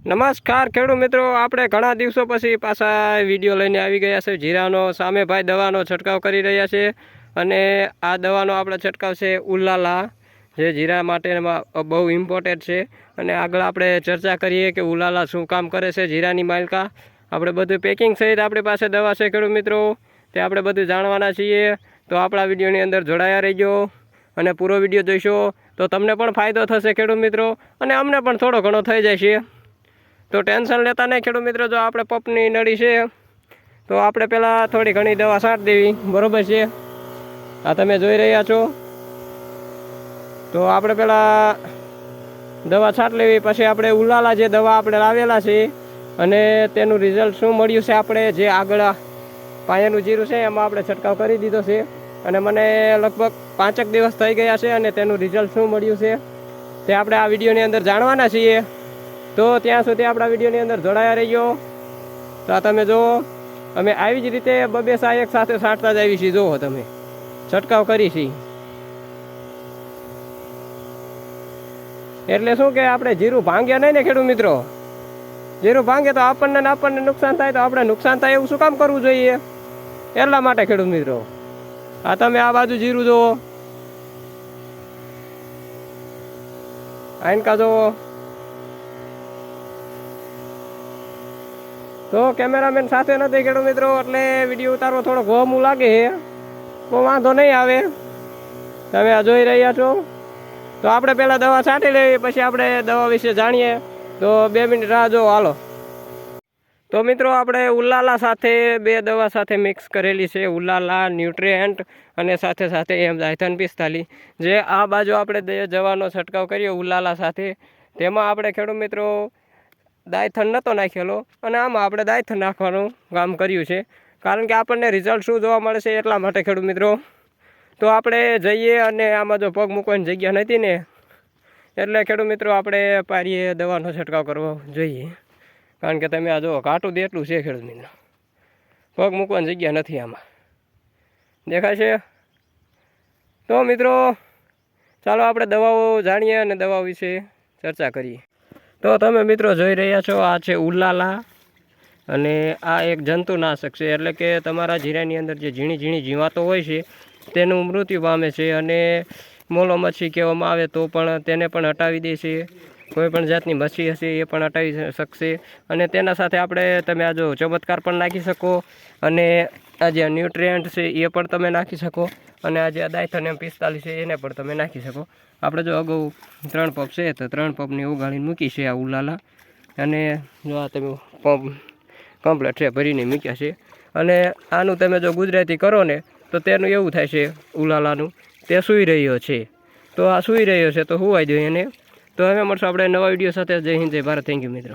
નમસ્કાર ખેડૂત મિત્રો, આપણે ઘણા દિવસો પછી પાછા વીડિયો લઈને આવી ગયા છે. જીરાનો સામે ભાઈ દવાનો છંટકાવ કરી રહ્યા છે અને આ દવાનો આપણે છંટકાવ છે ઉલાલા, જે જીરા માટેમાં બહુ ઇમ્પોર્ટન્ટ છે. અને આગળ આપણે ચર્ચા કરીએ કે ઉલાલા શું કામ કરે છે જીરાની માલકા. આપણે બધું પેકિંગ સહિત આપણી પાસે દવા છે ખેડૂત મિત્રો, તે આપણે બધું જાણવાના છીએ. તો આપણા વિડીયોની અંદર જોડાયા રહીજો અને પૂરો વીડિયો જોઈશો તો તમને પણ ફાયદો થશે ખેડૂત મિત્રો અને અમને પણ થોડો ઘણો થઈ જાય છે. તો ટેન્શન લેતા નહીં ખેડૂત મિત્રો, જો આપણે પપની નળી છે, તો આપણે પહેલાં થોડી ઘણી દવા છાંટ દેવી. બરોબર છે? આ તમે જોઈ રહ્યા છો. તો આપણે પહેલાં દવા છાંટ લેવી, પછી આપણે ઉલાલા જે દવા આપણે લાવેલા છે, અને તેનું રિઝલ્ટ શું મળ્યું છે આપણે, જે આગળ પાયાનું જીરું છે, એમાં આપણે છંટકાવ કરી દીધો છે. અને મને લગભગ પાંચેક દિવસ થઈ ગયા છે, અને તેનું રિઝલ્ટ શું મળ્યું છે, તે આપણે આ વિડીયોની અંદર જાણવાના છીએ. તો ત્યાં સુધી આપણા વિડીયોની અંદર જોડાયા રહીયો તો આ તમે જુઓ, અમે આવી જ રીતે બબે સા એક સાથે સાંટતા જ આવી છીએ જુઓ તમે. છંટકાવ કરી છીએ એટલે શું કે આપણે જીરું ભાંગ્યા નહીં ને ખેડૂત મિત્રો? જીરું ભાંગે તો આપણને આપણને નુકસાન થાય, તો આપણે નુકસાન થાય એવું શું કામ કરવું જોઈએ? એટલા માટે ખેડૂત મિત્રો. આ તમે આ બાજુ જીરું જુઓ. આઈનકા જુઓ. તો કેમેરામેન સાથે નથી ખેડૂત મિત્રો, એટલે વીડિયો ઉતારવો થોડો ઘોમું લાગે છે. તો વાંધો નહીં આવે. તમે આ જોઈ રહ્યા છો. તો આપણે પહેલાં દવા છાંટી લેવી, પછી આપણે દવા વિશે જાણીએ. તો બે મિનિટ રાહ જો હાલો. તો મિત્રો, આપણે ઉલાલા સાથે બે દવા સાથે મિક્સ કરેલી છે. ઉલાલા, ન્યુટ્રિયન્ટ અને સાથે સાથે એમ જાયથન પિસ્તાલી. જે આ બાજુ આપણે જવાનો છંટકાવ કરીએ ઉલાલા સાથે. તેમાં આપણે ખેડૂત મિત્રો દાયથન નહોતો નાખેલો અને આમાં આપણે દાયથન નાખવાનું કામ કર્યું છે. કારણ કે આપણને રિઝલ્ટ શું જોવા મળે છે એટલા માટે ખેડૂત મિત્રો. તો આપણે જઈએ અને આમાં જો પગ મૂકવાની જગ્યા નથી ને, એટલે ખેડૂત મિત્રો આપણે પારીએ દવાનો છંટકાવ કરવો જોઈએ. કારણ કે તમે આ જુઓ કાંટું દેટલું છે ખેડૂત મિત્રો. પગ મૂકવાની જગ્યા નથી આમાં. દેખાય છે તો મિત્રો, ચાલો આપણે દવાઓ જાણીએ અને દવાઓ વિશે ચર્ચા કરીએ. તો તમે મિત્રો જોઈ રહ્યા છો, આ છે ઉલાલા અને આ એક જંતુનાશક છે. એટલે કે તમારા જીરાની અંદર જે ઝીણી ઝીણી જીવાતો હોય છે, તેનું મૃત્યુ પામે છે અને મોલો મચ્છી કહેવામાં આવે તો પણ તેને પણ હટાવી દે છે. કોઈ પણ જાતની મચ્છી હશે એ પણ હટાવી શકશે. અને તેના સાથે આપણે તમે આ જો ચમત્કાર પણ નાખી શકો. અને આ જે ન્યુટ્રિયન્ટ છે, એ પણ તમે નાખી શકો. અને આ જે દાયથન એમ પિસ્તાલીસ છે, એને પણ તમે નાખી શકો. આપણે જો અગાઉ ત્રણ પંપ છે, તો ત્રણ પંપની ઉગાડીને મૂકી છે આ ઉલાલા. અને જો આ તમે પંપ કમ્પ્લેટ છે, ભરીને મૂક્યા છે. અને આનું તમે જો ગુજરાતી કરો ને, તો તેનું એવું થાય છે ઉલાલાનું, તે સૂઈ રહ્યો છે. તો આ સૂઈ રહ્યો છે, તો હુવાઈ જોઈએ એને. તો હવે મળશું આપણે નવા વીડિયો સાથે. જય હિન્દ, જય ભારત. થેન્ક યુ મિત્રો.